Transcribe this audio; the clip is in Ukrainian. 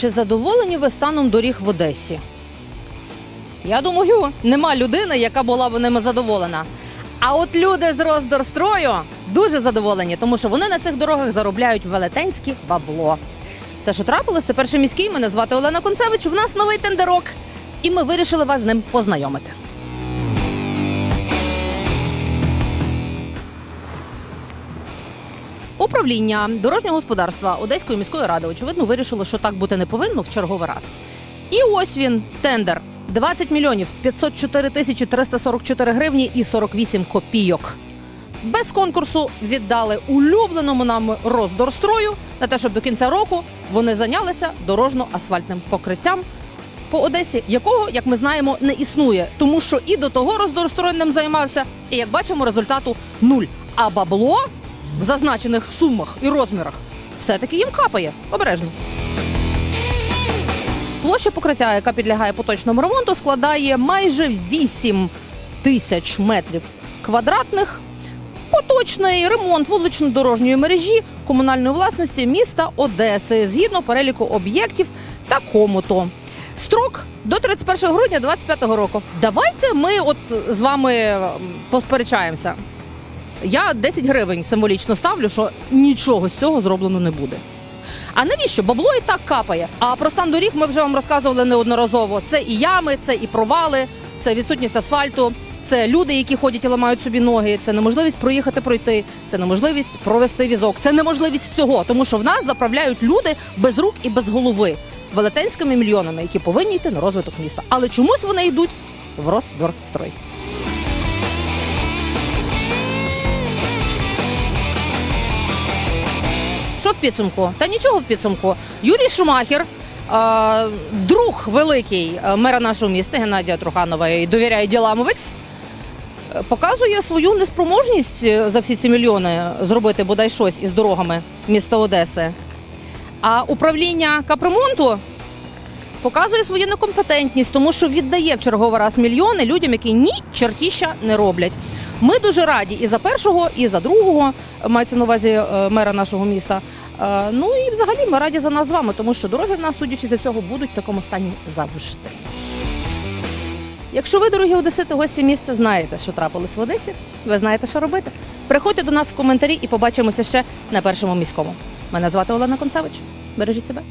чи задоволені ви станом доріг в Одесі? Я думаю, нема людини, яка була б ними задоволена. А от люди з роздорстрою дуже задоволені, тому що вони на цих дорогах заробляють велетенське бабло. Це що трапилося? Це перший міський. Мене звати Олена Концевич. В нас новий тендерок. І ми вирішили вас з ним познайомити. Управління дорожнього господарства Одеської міської ради очевидно вирішило, що так бути не повинно в черговий раз. І ось він тендер: 20 мільйонів 504 тисячі 344 гривні і 48 копійок. Без конкурсу віддали улюбленому нам роздорстрою на те, щоб до кінця року вони зайнялися дорожньо-асфальтним покриттям по Одесі, якого, як ми знаємо, не існує, тому що і до того роздорстрой ним займався, і як бачимо, результату нуль. А бабло в зазначених сумах і розмірах все-таки їм капає обережно. Площа покриття, яка підлягає поточному ремонту, складає майже 8 тисяч метрів квадратних. Поточний ремонт вулично-дорожньої мережі комунальної власності міста Одеси згідно переліку об'єктів такому-то. Строк до 31 грудня 2025 року. Давайте ми от з вами посперечаємося. Я 10 гривень символічно ставлю, що нічого з цього зроблено не буде. А навіщо? Бабло і так капає. А про стан доріг ми вже вам розказували неодноразово. Це і ями, це і провали, це відсутність асфальту, це люди, які ходять і ламають собі ноги, це неможливість проїхати пройти, це неможливість провести візок, це неможливість всього, тому що в нас заправляють люди без рук і без голови велетенськими мільйонами, які повинні йти на розвиток міста. Але чомусь вони йдуть в Росдорстрой. Що в підсумку? Та нічого в підсумку. Юрій Шумахер, е, друг великий е, мера нашого міста Геннадія Труханова і довіряє діламовець, е, показує свою неспроможність за всі ці мільйони зробити бодай щось із дорогами міста Одеси. А управління капремонту показує свою некомпетентність, тому що віддає в черговий раз мільйони людям, які ні чертіща не роблять. Ми дуже раді і за першого, і за другого мається на увазі е, мера нашого міста. Е, Ну і взагалі ми раді за нас з вами, тому що дороги в нас, судячи з цього, будуть в такому стані завжди. Якщо ви, дорогі одесити, гості міста, знаєте, що трапилось в Одесі, ви знаєте, що робити. Приходьте до нас в коментарі і побачимося ще на першому міському. Мене звати Олена Концевич. Бережіть себе.